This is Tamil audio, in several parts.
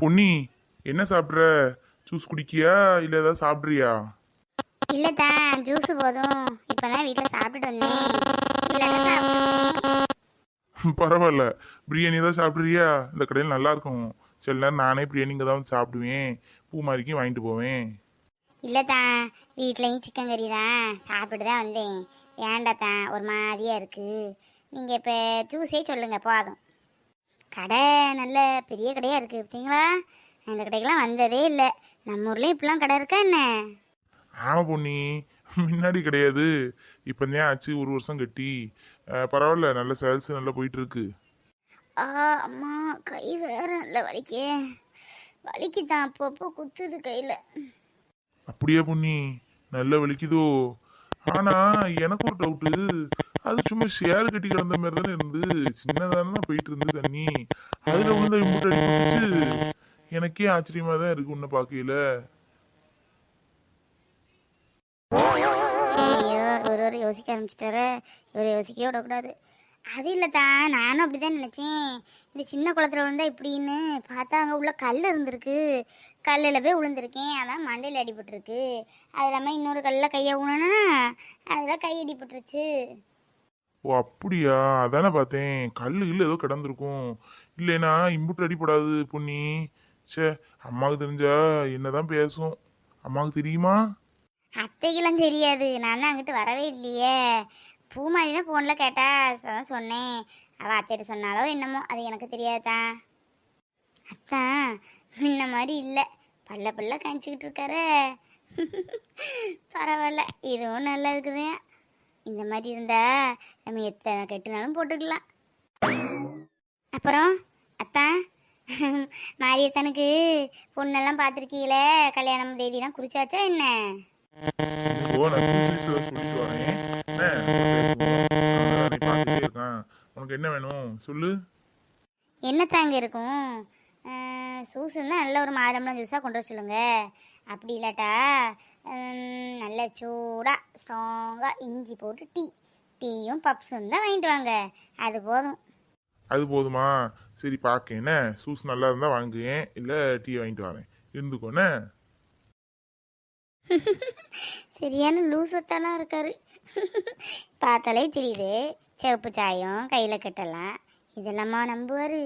பொன்னி என்ன சாப்பிட்ற? ஜூஸ் குடிக்கியா? இல்லை ஏதாவது சாப்பிட்றியா? இல்லை தான் ஜூஸ் போதும். இப்போ தான் வீட்டில் சாப்பிட்டுட்டு வந்தேன். பரவாயில்ல. பிரியாணி தான் சாப்பிட்றியா? இந்த கடையில் நல்லா இருக்கும் சில நேரம் நானே பிரியாணி இங்கே தான் வந்து சாப்பிடுவேன். பூ மாதிரிக்கும் வாங்கிட்டு போவேன். இல்லை தான் வீட்லேயும் சிக்கன் கறி தான். சாப்பிட்டு தான் வந்தேன். தான் ஒரு மாதிரியாக இருக்குது நீங்கள் இப்போ ஜூஸே சொல்லுங்கள் போதும். கடை நல்ல பெரிய கடையாக இருக்குது பார்த்தீங்களா? இந்த கடைக்கெல்லாம் வந்ததே இல்லை. நம்ம ஊர்லேயும் இப்படிலாம் கடை இருக்கா என்ன? ஆமாம் பொன்னி முன்னாடி கிடையாது. இப்போ தான் ஆச்சு ஒரு வருஷம் கட்டி. பரவாயில்ல நல்ல சேல்ஸ் நல்லா போயிட்டு இருக்கு ஆ அம்மா கை வேற நல்ல வலிக்கே. வலிக்கு தான் அப்பப்போ குத்துது கையில். அப்படியே பொன்னி நல்ல வலிக்குதோ? ஆனா எனக்கு ஒரு டவுட்டு அது சும்மா ஷேர் கட்டி கிடந்த மாதிரி தானே இருந்து. சின்னதானே தான் போயிட்டு இருந்து தண்ணி. அதுல விழுந்த இம்புட்டு அடிபட்டுச்சு எனக்கே ஆச்சரியமா தான் இருக்கு உன்னை பார்க்கையில. ஐயோ ஒரு யோசிக்க ஆரம்பிச்சிட்டாரு. இவர் யோசிக்கவே விடக்கூடாது. அது இல்லைதா நானும் அப்படி தான் நினச்சேன். இந்த சின்ன குளத்துல விழுந்தா இப்படின்னு பார்த்தா அங்கே உள்ள கல் இருந்திருக்கு. கல்லில் போய் விழுந்திருக்கேன் அதான் மண்டையில் அடிபட்டுருக்கு. அது இல்லாமல் இன்னொரு கல்லில் கையை ஊனா அதில் கை அடிபட்டுருச்சு. ஓ அப்படியா? அதானே பார்த்தேன். கல் இல்லை ஏதோ கிடந்திருக்கும். இல்லைனா இம்புட்டு அடிப்படாது பொன்னி. சே அம்மாவுக்கு தெரிஞ்சா என்னதான் பேசும். அம்மாவுக்கு தெரியுமா? அத்தைக்கெல்லாம் தெரியாது. நான் அங்கிட்டு வரவே இல்லையே. பூமாரி தான் ஃபோனில் கேட்டா அதான் சொன்னேன். அவள் அத்தைகிட்ட சொன்னாலோ என்னமோ அது எனக்கு தெரியாதான் அத்தான் முன்ன மாதிரி இல்லை. பல்ல பல்ல காமிச்சிக்கிட்டு இருக்காரு. பரவாயில்ல இதுவும் நல்லா இருக்குது. இந்த மாதிரி இருந்தா நம்ம எத்தனை கெட்டுனாலும் போட்டுக்கலாம். அப்புறம் அத்தான் மாரியத்தனுக்கு பொண்ணெல்லாம் பார்த்துருக்கீங்களே? கல்யாணம் தேதிலாம் குறிச்சாச்சா என்ன? என்ன? உனக்கு என்ன வேணும்? சொல்லு. என்னத்தாங்க இருக்கும்? சூஸ் இருந்தால் நல்ல ஒரு மாதம்பழம் ஜூஸாக கொண்டு வர சொல்லுங்க. அப்படி இல்லாட்டா நல்ல சூடாக ஸ்ட்ராங்காக இஞ்சி போட்டு டீ டீயும் பப்ஸும் தான் வாங்கிட்டு வாங்க. அது போதும். அது போதுமா? சரி பார்க்க என்ன? சூஸ் நல்லா இருந்தா வாங்குவேன். இல்லை டீ வாங்கிட்டு வரேன். இருந்துக்கோண்ணே சரியான லூசத்தாலாம் இருக்காரு. பார்த்தாலே தெரியுது. சிவப்பு சாயம் கையில் கட்டலாம் இதெல்லாமா நம்புவார்?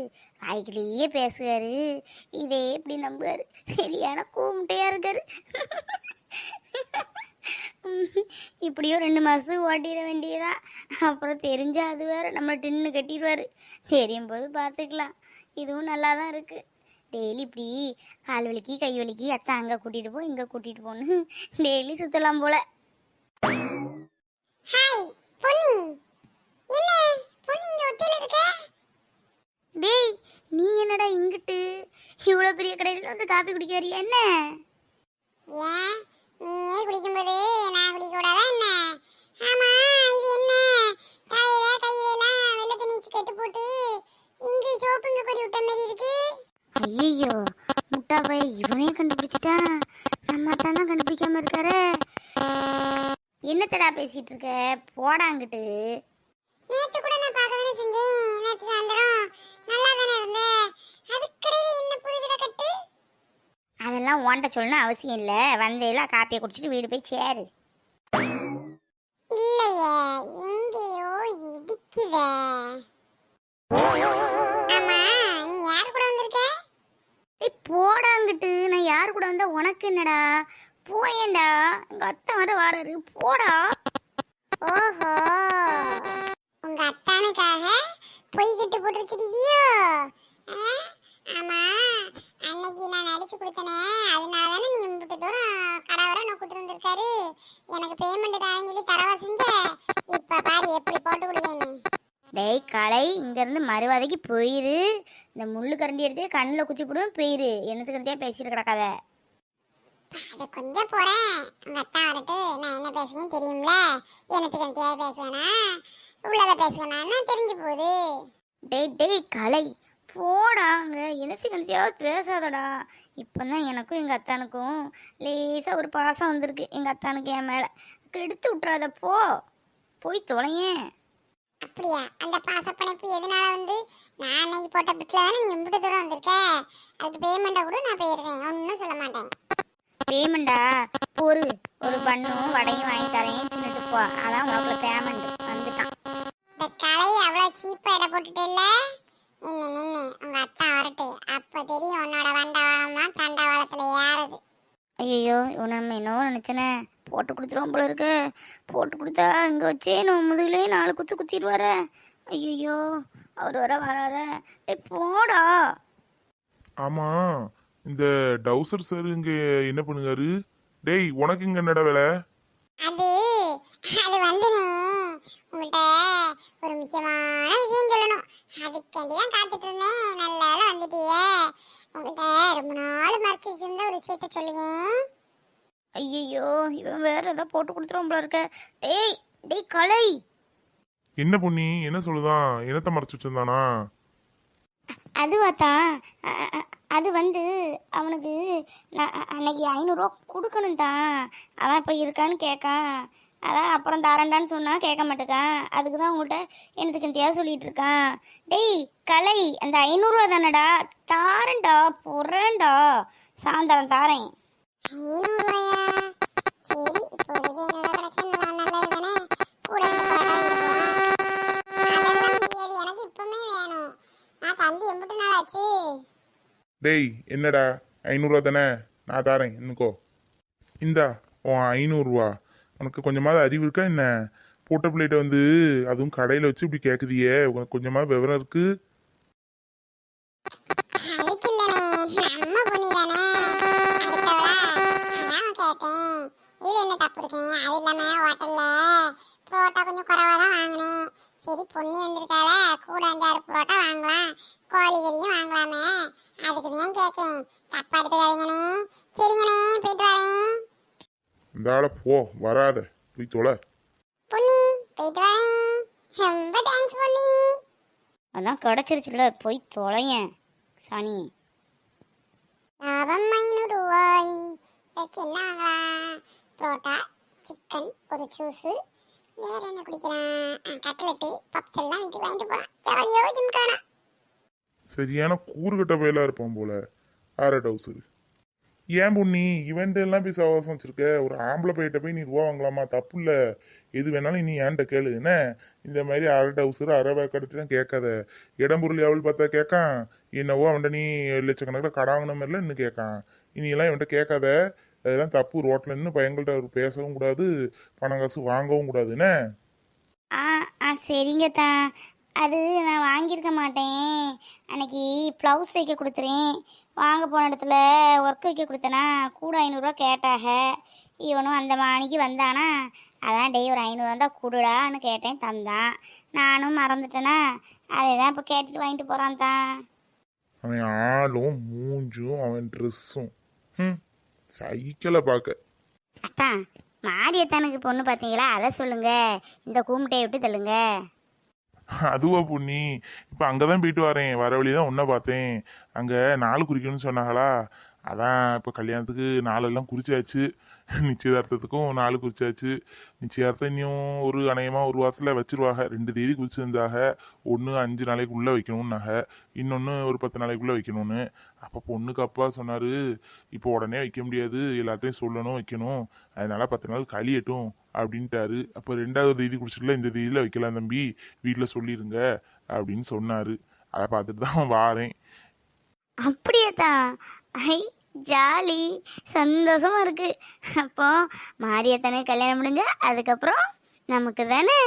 வாய்க்கிலேயே பேசுவார். இதே எப்படி நம்புவார்? சரியான கூமிட்டையாக இருக்கார். இப்படியும் ரெண்டு மாதத்துக்கு ஓட்டிட வேண்டியதா? அப்புறம் தெரிஞ்சால் அது வேறு நம்ம டின்னு கட்டிடுவார். தெரியும் போது பார்த்துக்கலாம் இதுவும் நல்லா தான் இருக்குது டெய்லி இப்படி கால் வலிக்கு கை வலிக்கு அத்தை அங்கே கூட்டிகிட்டு போ இங்கே கூட்டிகிட்டு போன்னு டெய்லி சுற்றலாம் போல். ஹாய் பொன்னி என்ன பொன்னி இங்க ஒத்தையில இருக்க டேய் நீ என்னடா இங்கிட்டு இவ்வளோ பெரிய கடையில் வந்து காப்பி குடிக்க வரியா என்ன? ஏன்? நீயே குடிக்கும்போது நான் குடிக்க கூடாதா என்ன? ஆமா இது என்ன? கையில எல்லாம் வெள்ளை துணிச்சு கெட்டு போட்டு இங்கு சோப்புங்க கொறி விட்ட மாதிரி இருக்கு. ஐயோ முட்டா பைய இவனே கண்டுபிடிச்சிட்டான் நம்ம தான் தான் கண்டுபிடிக்காம இருக்காரு. என்னத்தடா பேசிட்டு இருக்க? போடாங்கிட்டு நேத்து கூட நான் பார்க்க தானே செஞ்சேன் நேத்து சாயந்தரம் நல்லா தானே இருந்த அதுக்கடையில என்ன புது விட கட்டு அதெல்லாம் ஓண்ட சொல்லணும் அவசியம் இல்லை. வந்தேல காப்பியை குடிச்சிட்டு வீடு போய் சேரு. இல்லையே எங்கேயோ இடிக்குதே. ஆமா நீ யார் கூட வந்திருக்க? ஏய் போடாங்கிட்டு நான் யார் கூட வந்தா உனக்கு என்னடா? போயேன்டா. எங்க அத்தை வர வாராரு போடா. ஓஹோ உங்க அத்தானுக்காக பொய் கட்டு போட்டுருக்கிறியோ ஆமா அன்னைக்கு நான் நடிச்சு கொடுத்தனே அதனால தானே நீ இம்பிட்டு தூரம் கடை வர நோக்கிட்டு இருந்திருக்காரு எனக்கு பேமெண்ட் தான் சொல்லி தரவா செஞ்ச இப்ப பாரு எப்படி போட்டு கொடுக்கேன்னு டேய் கலை இங்கேருந்து மறுவாதைக்கு போயிரு. இந்த முள்ளு கரண்டி எடுத்து கண்ணில் குத்தி போடுவேன் போயிரு. என்னத்துக்கிட்டே பேசிட்டு கிடக்காத. அது கொஞ்சம் போறேன். உங்க அத்தா வரட்டு நான் என்ன பேசுறேன்னு தெரியும்ல? எனக்கு தேவை பேசுவேனா? உள்ளத பேசுவேனா தெரிஞ்சு போகுது. டேய் டேய் கலை. போடாங்க என்னத்துக்கிட்டையாவது பேசாதடா. இப்போ தான் எனக்கும் எங்கள் அத்தானுக்கும் லேசாக ஒரு பாசம் வந்திருக்கு. எங்கள் அத்தானுக்கு என் மேலே. கெடுத்து விட்றாத போ. போய் தொலையேன். அப்படியா? அந்த பாசப்பணைப்பு எதனால வந்து நான் அன்னைக்கு போட்ட பிட்டில் தானே நீ எம்பிட்டு தூரம் வந்திருக்க? அதுக்கு பேமெண்ட்டை கூட நான் போயிடுறேன். ஒன்றும் சொல்ல மாட்டேன். பேமெண்டா ஒரு ஒரு பண்ணும் வடையும் வாங்கி தரேன் தின்னுட்டு போ. அதான் உனக்குள்ள பேமெண்ட் வந்துட்டான். இந்த கலையை அவ்வளோ சீப்பாக இட போட்டுட்டு இல்ல நின்று நின்று உங்க அத்தா வரட்டு. அப்போ தெரியும் உன்னோட வண்டவாளம்லாம் தண்டவாளத்தில் ஏறுது. ஐயோ இவன் நம்ம என்னவோ நினச்சனே. போட்டு கொடுத்துருவோம் போல இருக்கு. போட்டு கொடுத்தா இங்கே வச்சே நம்ம முதுகுலேயே நாலு குத்து குத்திடுவார. ஐயோ அவர் வர வரார. ஏய் போடா. ஆமா இந்த டவுசர் சார் இங்க என்ன பண்ணுறாரு டேய் உனக்கு இங்க என்னடா வேலை? அது அது வந்து நீ உங்கள்கிட்ட ஒரு முக்கியமான விஷயம் சொல்லணும். அதுக்காண்டி தான் காத்துட்டு இருந்தேன். நல்ல வேலை வந்துட்டியே. உங்கள்கிட்ட ரொம்ப நாள் மறைச்சு வச்சிருந்த ஒரு விஷயத்த சொல்லுங்க. ஐயோ இவன் வேற ஏதாவது போட்டு கொடுத்துருவோம் போல இருக்க. டேய் டேய் கலை. என்ன பொண்ணி என்ன சொல்லுதான் என்னத்த மறைச்சு வச்சிருந்தானா? அதுவாத்தா அது வந்து அவனுக்கு நான் அன்னைக்கு ஐநூறுரூவா கொடுக்கணும் தான் அதான் இப்போ இருக்கான்னு கேட்கான் அதான் அப்புறம் தரேன்டான்னு சொன்னா கேட்க மாட்டேக்கான் அதுக்கு தான் உங்கள்கிட்ட எனக்கு கிண்டியா சொல்லிட்டு இருக்கான். டேய் கலை அந்த ஐநூறுரூவா தானடா? தாரேன்டா பொறேன்டா சாயந்தரம் தாரேன். டேய் என்னடா? ஐநூறுரூவா தானே? நான் தாரேன் இன்னுக்கோ. இந்தா உன் ஐநூறுரூவா உனக்கு கொஞ்சமாவது அறிவு இருக்கா என்ன? போட்ட பிள்ளைகிட்ட வந்து அதுவும் கடையில் வச்சு இப்படி கேட்குதியே உனக்கு கொஞ்சமாவது விவரம் இருக்குது கேட்டேன். இது என்ன தப்பு இருக்குங்க அது இல்லாம ஹோட்டல்ல புரோட்டா கொஞ்சம் குறைவா தான் வாங்கினேன். சரி பொண்ணு வந்திருக்கால கூட அஞ்சாறு புரோட்டா வாங்கலாம்? கோழிகறியும் வாங்கலாமே. அதுக்கு தான் கேட்கேன் தப்பா எடுத்துக்காதீங்கண்ணே. சரிங்கண்ணே போயிட்டு வரேன். இந்த ஆளை போ வராத. போய் தொலை. பொண்ணு போயிட்டு வரேன். ரொம்ப தேங்க்ஸ் பொண்ணு. அதான் கிடச்சிருச்சுல போய் தொலையேன். சனி லாபம் ஐநூறு ரூபாய் என்ன புரோட்டா சிக்கன் ஒரு ஜூஸு வேற என்ன குடிக்கலாம்? கட்லெட்டு பப்ஸ் எல்லாம் வீட்டுக்கு வாங்கிட்டு போகலாம் ஜாலியோ ஜிம்கானா சரியான கூறுகட்ட பயலாக இருப்பான் போல. ஆரட் ஹவுஸு ஏன் பொண்ணி இவன்ட்டு எல்லாம் போய் சவாசம் வச்சிருக்க? ஒரு ஆம்பளை பையிட்ட போய் நீ ரூபா வாங்கலாமா? தப்பு இல்லை. எது வேணாலும் நீ ஏன்ட்ட கேளு. என்ன? இந்த மாதிரி அரட் டவுசர் அரை வேக்கடுத்துலாம் கேட்காத. இடம்பொருள் எவ்வளோ பார்த்தா கேட்கான். என்னவோ அவன்கிட்ட நீ லட்சக்கணக்கில் கடை வாங்கின மாதிரிலாம் இன்னும் கேட்கான். இனியெல்லாம் இவன்கிட்ட கேட்காத. அதெல்லாம் தப்பு. ரோட்டில் இன்னும் பையங்கள்ட்ட அவர் பேசவும் கூடாது பணம் காசு வாங்கவும் கூடாது. என்ன? ஆ ஆ சரிங்க தா. அது நான் வாங்கியிருக்க மாட்டேன். அன்னைக்கு ப்ளவுஸ் தைக்க கொடுத்துறேன். வாங்க போன இடத்துல ஒர்க் வைக்க கொடுத்தனா கூட ஐநூறுரூவா கேட்டாக. இவனும் அந்த மாணிக்கு வந்தானா அதான் டேய் ஒரு ஐநூறுவா தான் கொடுடான்னு கேட்டேன் தந்தான். நானும் மறந்துட்டேனா அதை தான் இப்போ கேட்டுட்டு வாங்கிட்டு போகிறான் தான் அவன் ஆளும் மூஞ்சும் அவன் ட்ரெஸ்ஸும் ம் சைக்கிளை பார்க்க அத்தான் மாரியத்தானுக்கு பொண்ணு பார்த்தீங்களா அதை சொல்லுங்க. இந்த கூமுட்டையை விட்டு தள்ளுங்க. அதுவா பொண்ணி இப்போ அங்கே தான் போயிட்டு வரேன். வர வழி தான் உன்னை பார்த்தேன். அங்கே நாள் குறிக்கணும்னு சொன்னாங்களா? அதான் இப்போ கல்யாணத்துக்கு நாளெல்லாம் குறிச்சாச்சு. நிச்சயதார்த்தத்துக்கும் நாள் குறிச்சாச்சு. நிச்சயார்த்தம் இன்னும் ஒரு அநேகமாக ஒரு வாரத்தில் வச்சிருவாங்க. ரெண்டு தேதி குறிச்சிருந்தாக. ஒன்று அஞ்சு நாளைக்குள்ளே வைக்கணும்னாக. இன்னொன்று ஒரு பத்து நாளைக்குள்ளே வைக்கணும்னு. அப்போ பொண்ணுக்கு அப்பா சொன்னார் இப்போ உடனே வைக்க முடியாது. எல்லாத்தையும் சொல்லணும் வைக்கணும். அதனால் பத்து நாள் கழியட்டும் அப்படின்ட்டாரு. அப்போ ரெண்டாவது தேதி குடிச்சிட்டுல இந்த தேதியில் வைக்கலாம் தம்பி. வீட்டில் சொல்லிடுங்க அப்படின்னு சொன்னார். அதை பார்த்துட்டு தான் வாரேன். அப்படியே தான் ஜாலி சந்தோஷமா இருக்கு. அப்போ மாரியத்தானே கல்யாணம் முடிஞ்சா அதுக்கப்புறம் நமக்கு தானே?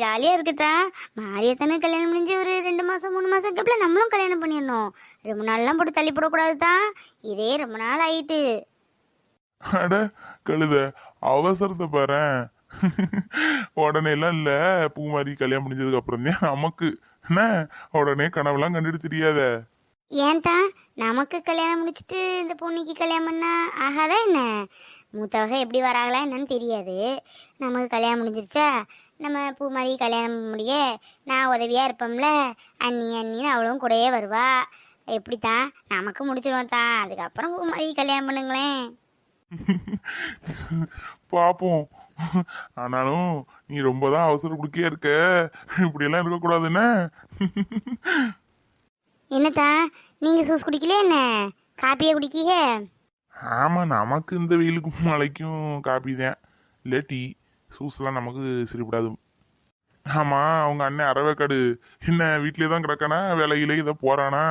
ஜாலியாக இருக்குதா? மாரியத்தானே கல்யாணம் முடிஞ்சு ஒரு ரெண்டு மாதம் மூணு மாதம் கேப்பில் நம்மளும் கல்யாணம் பண்ணிடணும். ரொம்ப நாள்லாம் போட்டு தள்ளி போடக்கூடாது தான் இதே ரொம்ப நாள் ஆயிட்டு. அட கழுத அவசரத்தை பாரேன். உடனே எல்லாம் இல்ல. பூ மாதிரி கல்யாணம் முடிஞ்சதுக்கு அப்புறம் தான் நமக்கு. என்ன? உடனே கனவுலாம் கண்டுட்டு தெரியாத ஏன் தான் நமக்கு கல்யாணம் முடிச்சிட்டு இந்த பொண்ணுக்கு கல்யாணம் பண்ணா ஆகாதா என்ன? மூத்தவக எப்படி வராங்களா என்னன்னு தெரியாது. நமக்கு கல்யாணம் முடிஞ்சிருச்சா? நம்ம பூ மாதிரி கல்யாணம் முடிய நான் உதவியாக இருப்போம்ல? அண்ணி அண்ணின்னு அவளும் கூடயே வருவா. எப்படி தான் நமக்கு முடிச்சிடுவோம் தான். அதுக்கப்புறம் பூ மாதிரி கல்யாணம் பண்ணுங்களேன். பார்ப்போம் ஆனாலும் நீ ரொம்ப தான் அவசர குடிக்கே இருக்க? இப்படியெல்லாம் இருக்கக்கூடாதுன்னு என்னத்தா? நீங்கள் ஜூஸ் குடிக்கலையே என்ன? காப்பியே குடிக்கீங்க? ஆமா நமக்கு இந்த வெயிலுக்கும் மழைக்கும் காப்பி தான். இல்லை டீ. சூஸ்லாம் நமக்கு சரிப்படாது. ஆமா அவங்க அண்ணன் அறவேக்காடு என்ன வீட்லயே தான் கிடக்கானா? வேலையிலே இதை போறானா?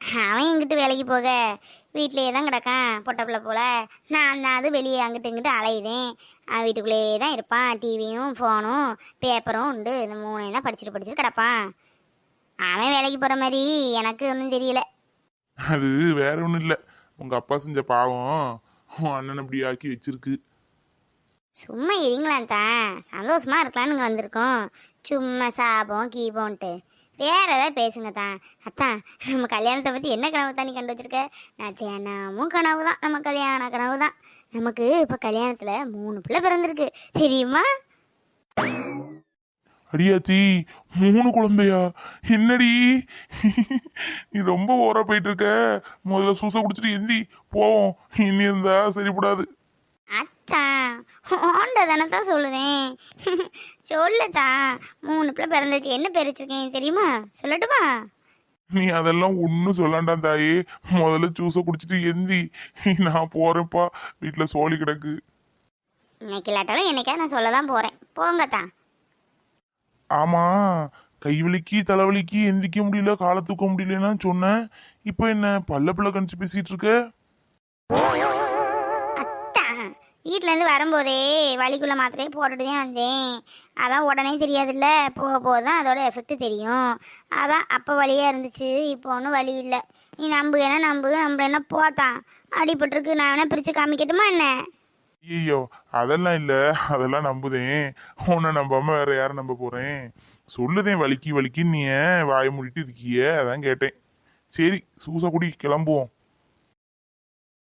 அவன் எங்கிட்டு வேலைக்கு போக? வீட்டிலேயே தான் கிடக்கான் பொட்டப்பிள்ள போல. நான் தான் அது வெளியே அங்கிட்டு இங்கிட்டு அலையுதேன். வீட்டுக்குள்ளேயே தான் இருப்பான். டிவியும் ஃபோனும் பேப்பரும் உண்டு. இந்த மூணையும் தான் படிச்சுட்டு படிச்சுட்டு கிடப்பான். அவன் வேலைக்கு போகிற மாதிரி எனக்கு ஒன்றும் தெரியல. அது வேற ஒன்றும் இல்லை. உங்க அப்பா செஞ்ச பாவம் உன் அண்ணன் அப்படி ஆக்கி வச்சிருக்கு. சும்மா இருங்களாம் தான் சந்தோஷமா இருக்கலாம்னு வந்திருக்கோம். சும்மா சாபம் கீபோன்ட்டு. வேற ஏதாவது பேசுங்க தான் அத்தான் நம்ம கல்யாணத்தை பற்றி என்ன கனவு தான் நீ கண்டு வச்சிருக்க? நான் தினமும் கனவு தான் நம்ம கல்யாண கனவு தான் நமக்கு இப்போ கல்யாணத்தில் மூணு பிள்ளை பிறந்திருக்கு. தெரியுமா? அடியாச்சி மூணு குழந்தையா? என்னடி? நீ ரொம்ப ஓரா போயிட்டு இருக்க முதல்ல சூசை குடிச்சிட்டு எந்தி போவோம். இனி இருந்தா சரிப்படாது. அத்தான் ஓண்ட தானே தான் சொல்லுதேன் சொல்லுதான் மூணு பிள்ளை பிறந்திருக்கு. என்ன பேர் வச்சிருக்கேன் தெரியுமா? சொல்லட்டுமா? நீ அதெல்லாம் ஒன்றும் சொல்லாண்டா தாயே. முதல்ல ஜூஸை குடிச்சிட்டு எந்தி நான் போறேன்ப்பா. வீட்டில் சோழி கிடக்கு. இன்னைக்கு இல்லாட்டாலும் என்னைக்கா நான் சொல்ல தான் போகிறேன் போங்கத்தான் ஆமா கை வலிக்கு தலைவலிக்கு எந்திக்க முடியல காலை தூக்க முடியலன்னா சொன்னேன். இப்போ என்ன பல்ல பிள்ளை கணிச்சு பேசிட்டு இருக்க? அத்தான் வீட்டிலேருந்து வரும்போதே வலிக்குள்ள மாத்திரையே போட்டுட்டு தான் வந்தேன். அதான் உடனே தெரியாதுல்ல போக போக தான் அதோட எஃபெக்ட் தெரியும். அதான் அப்போ வழியாக இருந்துச்சு இப்போ ஒன்றும் வலி இல்லை. நீ நம்பு என்ன நம்பு நம்ப என்ன போத்தான். அடிபட்டுருக்கு நான் வேணால் பிரித்து காமிக்கட்டுமா என்ன? ஐயோ அதெல்லாம் இல்லை. அதெல்லாம் நம்புதேன் உன்னை நம்பாம வேற யாரை நம்ப போறேன்? சொல்லுதேன் வலிக்கி வலிக்கின்னு நீ ஏன் வாயை மூடிட்டு இருக்கிய? அதான் கேட்டேன். சரி சூசா குடி கிளம்புவோம்.